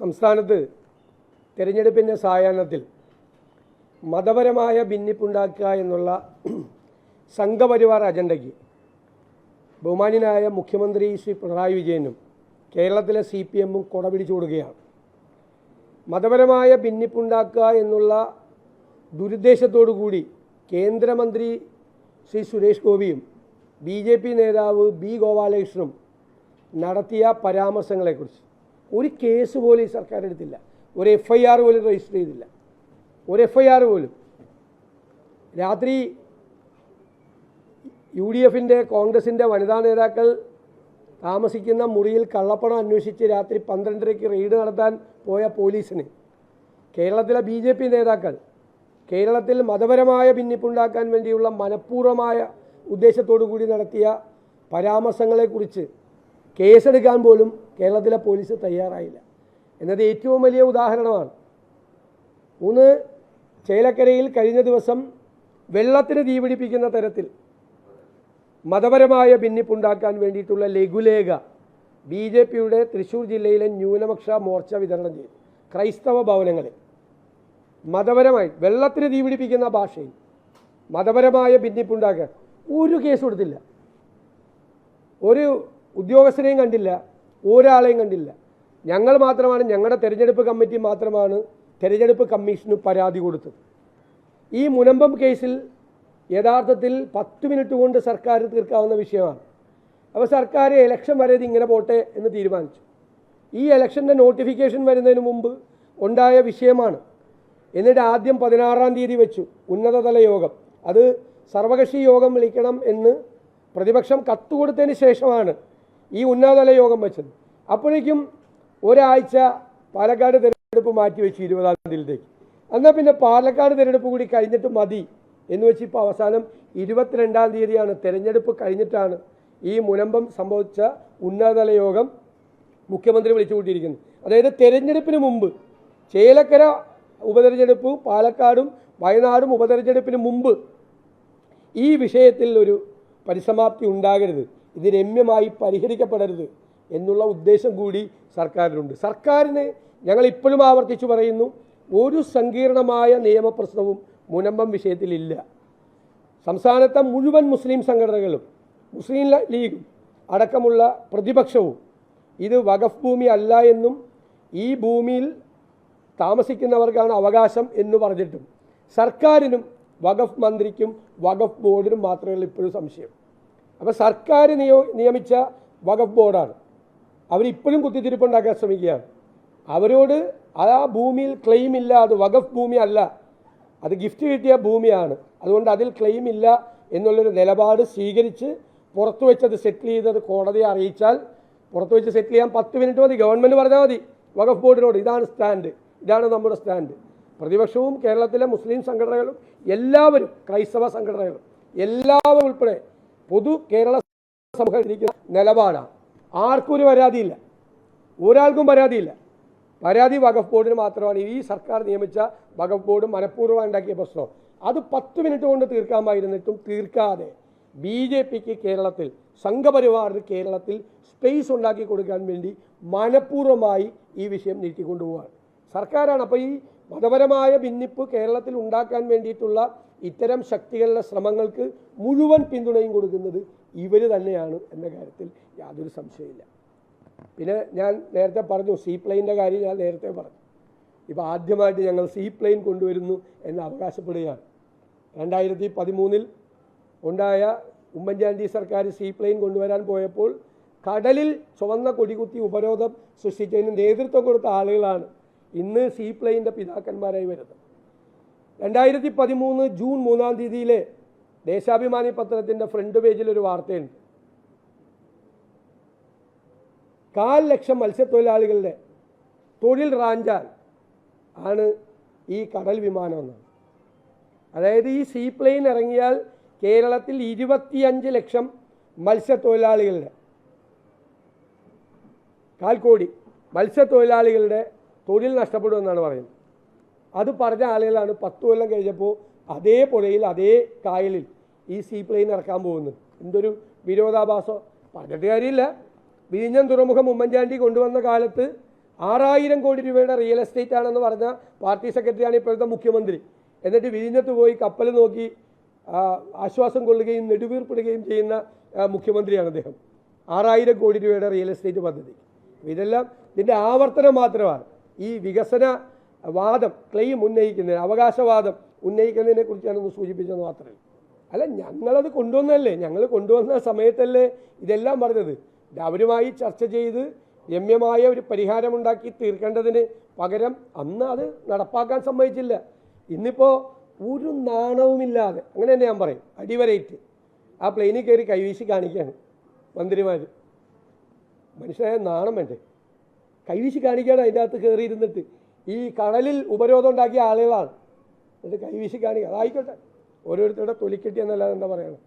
സംസ്ഥാനത്ത് തിരഞ്ഞെടുപ്പിന്റെ സായാഹ്നത്തിൽ മതപരമായ ഭിന്നിപ്പുണ്ടാക്കുക എന്നുള്ള സംഘപരിവാർ അജണ്ടയ്ക്ക് ബഹുമാന്യനായ മുഖ്യമന്ത്രി ശ്രീ പിണറായി വിജയനും കേരളത്തിലെ സി പി എമ്മും കൊടപിടിച്ചു കൊടുക്കുകയാണ് മതപരമായ ഭിന്നിപ്പുണ്ടാക്കുക എന്നുള്ള ദുരുദ്ദേശത്തോടു കൂടി കേന്ദ്രമന്ത്രി ശ്രീ സുരേഷ് ഗോപിയും ബി ജെ പി നേതാവ് ബി ഗോപാലകൃഷ്ണനും നടത്തിയ പരാമർശങ്ങളെക്കുറിച്ച് ഒരു കേസ് പോലും ഈ സർക്കാർ എടുത്തില്ല. ഒരു എഫ് ഐ ആർ പോലും രജിസ്റ്റർ ചെയ്തില്ല. ഒരു എഫ് ഐ ആർ പോലും. രാത്രി യു ഡി എഫിന്റെ കോൺഗ്രസിന്റെ വനിതാ നേതാക്കൾ താമസിക്കുന്ന മുറിയിൽ കള്ളപ്പണം അന്വേഷിച്ച് രാത്രി പന്ത്രണ്ടരയ്ക്ക് റെയ്ഡ് നടത്താൻ പോയ പോലീസിന്. കേരളത്തിലെ ബി ജെ പി നേതാക്കൾ കേരളത്തിൽ മതപരമായ ഭിന്നിപ്പുണ്ടാക്കാൻ വേണ്ടിയുള്ള മനഃപൂർവമായ ഉദ്ദേശത്തോടു കൂടി നടത്തിയ പരാമർശങ്ങളെക്കുറിച്ച് കേസെടുക്കാൻ പോലും കേരളത്തിലെ പോലീസ് തയ്യാറായില്ല. എന്നത് ഏറ്റവും വലിയ ഉദാഹരണമാണ്. മൂന്ന് ചേലക്കരയിൽ കഴിഞ്ഞ ദിവസം വെള്ളത്തിന് തീപിടിപ്പിക്കുന്ന തരത്തിൽ മതപരമായ ഭിന്നിപ്പുണ്ടാക്കാൻ വേണ്ടിയിട്ടുള്ള ലഘുലേഖ ബി ജെ പിയുടെ തൃശ്ശൂർ ജില്ലയിലെ ന്യൂനപക്ഷ മോർച്ച വിതരണം ചെയ്തു. ക്രൈസ്തവ ഭവനങ്ങളിൽ മതപരമായി വെള്ളത്തിന് തീപിടിപ്പിക്കുന്ന ഭാഷയിൽ മതപരമായ ഭിന്നിപ്പുണ്ടാക്കാൻ ഒരു കേസ് കൊടുത്തില്ല ഒരു ഉദ്യോഗസ്ഥനെയും കണ്ടില്ല ഒരാളെയും കണ്ടില്ല. ഞങ്ങൾ മാത്രമാണ് ഞങ്ങളുടെ തെരഞ്ഞെടുപ്പ് കമ്മിറ്റി മാത്രമാണ് തെരഞ്ഞെടുപ്പ് കമ്മീഷന് പരാതി കൊടുത്തത്. ഈ മുനമ്പം കേസിൽ യഥാർത്ഥത്തിൽ പത്ത് മിനിറ്റ് കൊണ്ട് സർക്കാർ തീർക്കാവുന്ന വിഷയമാണ്. അപ്പോൾ സർക്കാർ ഇലക്ഷൻ വരെ ഇത് ഇങ്ങനെ പോട്ടെ എന്ന് തീരുമാനിച്ചു. ഈ ഇലക്ഷന്റെ നോട്ടിഫിക്കേഷൻ വരുന്നതിന് മുമ്പ് ഉണ്ടായ വിഷയമാണ്. എന്നിട്ട് ആദ്യം പതിനാറാം തീയതി വെച്ചു ഉന്നതതല യോഗം. അത് സർവകക്ഷി യോഗം വിളിക്കണം എന്ന് പ്രതിപക്ഷം കത്ത് കൊടുത്തതിന് ശേഷമാണ് ഈ ഉന്നതതല യോഗം വെച്ചത്. അപ്പോഴേക്കും ഒരാഴ്ച പാലക്കാട് തിരഞ്ഞെടുപ്പ് മാറ്റി വെച്ചു ഇരുപതാം തീയതിയിലേക്ക്. എന്നാൽ പിന്നെ പാലക്കാട് തിരഞ്ഞെടുപ്പ് കൂടി കഴിഞ്ഞിട്ട് മതി എന്ന് വെച്ച് ഇപ്പോൾ അവസാനം ഇരുപത്തിരണ്ടാം തീയതിയാണ് തിരഞ്ഞെടുപ്പ് കഴിഞ്ഞിട്ടാണ് ഈ മുനമ്പം സംഭവിച്ച ഉന്നതതല യോഗം മുഖ്യമന്ത്രി വിളിച്ചു കൂട്ടിയിരിക്കുന്നത്. അതായത് തെരഞ്ഞെടുപ്പിന് മുമ്പ് ചേലക്കര ഉപതെരഞ്ഞെടുപ്പ് പാലക്കാടും വയനാടും ഉപതെരഞ്ഞെടുപ്പിന് മുമ്പ് ഈ വിഷയത്തിൽ ഒരു പരിസമാപ്തി ഉണ്ടാകരുത്. ഇത് രമ്യമായി പരിഹരിക്കപ്പെടരുത് എന്നുള്ള ഉദ്ദേശം കൂടി സർക്കാരിനുണ്ട്. സർക്കാരിന് ഞങ്ങൾ ഇപ്പോഴും ആവർത്തിച്ചു പറയുന്നു ഒരു സങ്കീർണമായ നിയമപ്രശ്നവും മുനമ്പം വിഷയത്തിലില്ല. സംസ്ഥാനത്തെ മുഴുവൻ മുസ്ലിം സംഘടനകളും മുസ്ലിം ലീഗും അടക്കമുള്ള പ്രതിപക്ഷവും ഇത് വഖഫ് ഭൂമി അല്ല എന്നും ഈ ഭൂമിയിൽ താമസിക്കുന്നവർക്കാണ് അവകാശം എന്ന് പറഞ്ഞിട്ടും സർക്കാരിനും വഖഫ് മന്ത്രിക്കും വഖഫ് ബോർഡിനും മാത്രമേ ഇപ്പോഴും സംശയം. അപ്പോൾ സർക്കാർ നിയോ നിയമിച്ച വഖഫ് ബോർഡാണ്. അവരിപ്പോഴും കുത്തിത്തിരിപ്പുണ്ടാക്കാൻ ശ്രമിക്കുകയാണ്. അവരോട് ആ ഭൂമിയിൽ ക്ലെയിം ഇല്ല അത് വഖഫ് ഭൂമി അല്ല. അത് ഗിഫ്റ്റ് കിട്ടിയ ഭൂമിയാണ്. അതുകൊണ്ട് അതിൽ ക്ലെയിം ഇല്ല എന്നുള്ളൊരു നിലപാട് സ്വീകരിച്ച് പുറത്തു വെച്ചത് സെറ്റിൽ ചെയ്തത് കോടതിയെ അറിയിച്ചാൽ പുറത്തു വെച്ച് സെറ്റിൽ ചെയ്യാൻ പത്ത് മിനിറ്റ് മതി. ഗവൺമെന്റ് പറഞ്ഞാൽ മതി. വഖഫ് ബോർഡിനോട് ഇതാണ് സ്റ്റാൻഡ് ഇതാണ് നമ്മുടെ സ്റ്റാൻഡ് പ്രതിപക്ഷവും കേരളത്തിലെ മുസ്ലിം സംഘടനകളും എല്ലാവരും ക്രൈസ്തവ സംഘടനകളും എല്ലാവരും ഉൾപ്പെടെ പൊതു കേരള സമൂഹത്തിരിക്കുന്ന നിലപാടാണ് ആർക്കും ഒരു പരാതിയില്ല. ഒരാൾക്കും പരാതിയില്ല. പരാതി വഖഫ് ബോർഡിന് മാത്രമാണ് ഈ സർക്കാർ നിയമിച്ച വഖഫ് ബോർഡ് മനഃപൂർവം ഉണ്ടാക്കിയ പ്രശ്നം. അത് പത്ത് മിനിറ്റ് കൊണ്ട് തീർക്കാമായിരുന്നിട്ടും തീർക്കാതെ ബി ജെ പിക്ക് കേരളത്തിൽ സംഘപരിവാറിന് കേരളത്തിൽ സ്പേസ് ഉണ്ടാക്കി കൊടുക്കാൻ വേണ്ടി മനഃപൂർവമായി ഈ വിഷയം നീട്ടിക്കൊണ്ടുപോവാണ്. സർക്കാരാണ്. അപ്പോൾ ഈ മതപരമായ ഭിന്നിപ്പ് കേരളത്തിൽ ഉണ്ടാക്കാൻ വേണ്ടിയിട്ടുള്ള ഇത്തരം ശക്തികളുടെ ശ്രമങ്ങൾക്ക് മുഴുവൻ പിന്തുണയും കൊടുക്കുന്നത് ഇവർ തന്നെയാണ് എന്ന കാര്യത്തിൽ യാതൊരു സംശയമില്ല പിന്നെ ഞാൻ നേരത്തെ പറഞ്ഞു സീ പ്ലെയിന്റെ കാര്യം ഞാൻ നേരത്തെ പറഞ്ഞു. ഇപ്പോൾ ആദ്യമായിട്ട് ഞങ്ങൾ സീ പ്ലെയിൻ കൊണ്ടുവരുന്നു എന്ന് അവകാശപ്പെടുകയാണ്. രണ്ടായിരത്തി പതിമൂന്നിൽ ഉണ്ടായ ഉമ്മൻചാണ്ടി സർക്കാർ സീ പ്ലെയിൻ കൊണ്ടുവരാൻ പോയപ്പോൾ കടലിൽ ചുവന്ന കൊടികുത്തി ഉപരോധം സൃഷ്ടിച്ചതിന് നേതൃത്വം കൊടുത്ത ആളുകളാണ് ഇന്ന് സി പ്ലെയിന്റെ പിതാക്കന്മാരായി വരുന്നത് രണ്ടായിരത്തി പതിമൂന്ന് ജൂൺ മൂന്നാം തീയതിയിലെ ദേശാഭിമാനി പത്രത്തിന്റെ ഫ്രണ്ട് പേജിൽ ഒരു വാർത്തയുണ്ട്. കാൽ ലക്ഷം മത്സ്യത്തൊഴിലാളികളുടെ തൊഴിൽ റാഞ്ചാൽ ആണ് ഈ കടൽ വിമാനം എന്നത്. അതായത് ഈ സീ പ്ലെയിൻ ഇറങ്ങിയാൽ കേരളത്തിൽ ഇരുപത്തിയഞ്ച് ലക്ഷം മത്സ്യത്തൊഴിലാളികളുടെ കാൽക്കോടി കോടി മത്സ്യത്തൊഴിലാളികളുടെ തൊഴിൽ നഷ്ടപ്പെടുമെന്നാണ് പറയുന്നത്. അത് പറഞ്ഞ ആളുകളാണ് പത്ത് കൊല്ലം കഴിഞ്ഞപ്പോൾ അതേ പുഴയിൽ അതേ കായലിൽ ഈ സീ പ്ലെയിൻ ഇറക്കാൻ പോകുന്നത്. എന്തൊരു വിരോധാഭാസം. പറഞ്ഞിട്ട് കാര്യമില്ല. വിഴിഞ്ഞം തുറമുഖം ഉമ്മൻചാണ്ടി കൊണ്ടുവന്ന കാലത്ത് ആറായിരം കോടി രൂപയുടെ റിയൽ എസ്റ്റേറ്റ് ആണെന്ന് പറഞ്ഞ പാർട്ടി സെക്രട്ടറിയാണ് ഇപ്പോഴത്തെ മുഖ്യമന്ത്രി. എന്നിട്ട് വിഴിഞ്ഞത്ത് പോയി കപ്പൽ നോക്കി ആശ്വാസം കൊള്ളുകയും നെടുവീർപ്പിടുകയും ചെയ്യുന്ന മുഖ്യമന്ത്രിയാണ് അദ്ദേഹം. ആറായിരം കോടി രൂപയുടെ റിയൽ എസ്റ്റേറ്റ് പദ്ധതി ഇതെല്ലാം ഇതിന്റെ ആവർത്തനം മാത്രമാണ്. ഈ വികസന വാദം ക്ലെയിം ഉന്നയിക്കുന്നതിന് അവകാശവാദം ഉന്നയിക്കുന്നതിനെ കുറിച്ചാണ് സൂചിപ്പിച്ചത് മാത്രമേ അല്ല ഞങ്ങളത് കൊണ്ടുവന്നല്ലേ ഞങ്ങൾ കൊണ്ടുവന്ന സമയത്തല്ലേ ഇതെല്ലാം പറഞ്ഞത്. അവരുമായി ചർച്ച ചെയ്ത് രമ്യമായ ഒരു പരിഹാരമുണ്ടാക്കി തീർക്കേണ്ടതിന് പകരം അന്ന് അത് നടപ്പാക്കാൻ സമ്മതിച്ചില്ല. ഇന്നിപ്പോൾ ഒരു നാണവുമില്ലാതെ അങ്ങനെ തന്നെ ഞാൻ പറയും അടിവരയിട്ട് ആ പ്ലെയിനിൽ കയറി കൈവീശി കാണിക്കുകയാണ് മന്ത്രിമാർ മനുഷ്യനായ നാണം വേണ്ടേ? കൈവീശി കാണിക്കുകയാണ് അതിന്റെ അകത്ത് കയറിയിരുന്നിട്ട്. ഈ കടലിൽ ഉപരോധം ഉണ്ടാക്കിയ ആളുകളാണ്. എന്നിട്ട് കൈവീശി കാണിക്കുക. അതായിക്കോട്ടെ. ഓരോരുത്തരുടെ തൊലിക്കെട്ടി എന്നല്ലാതെ എന്താ പറയണം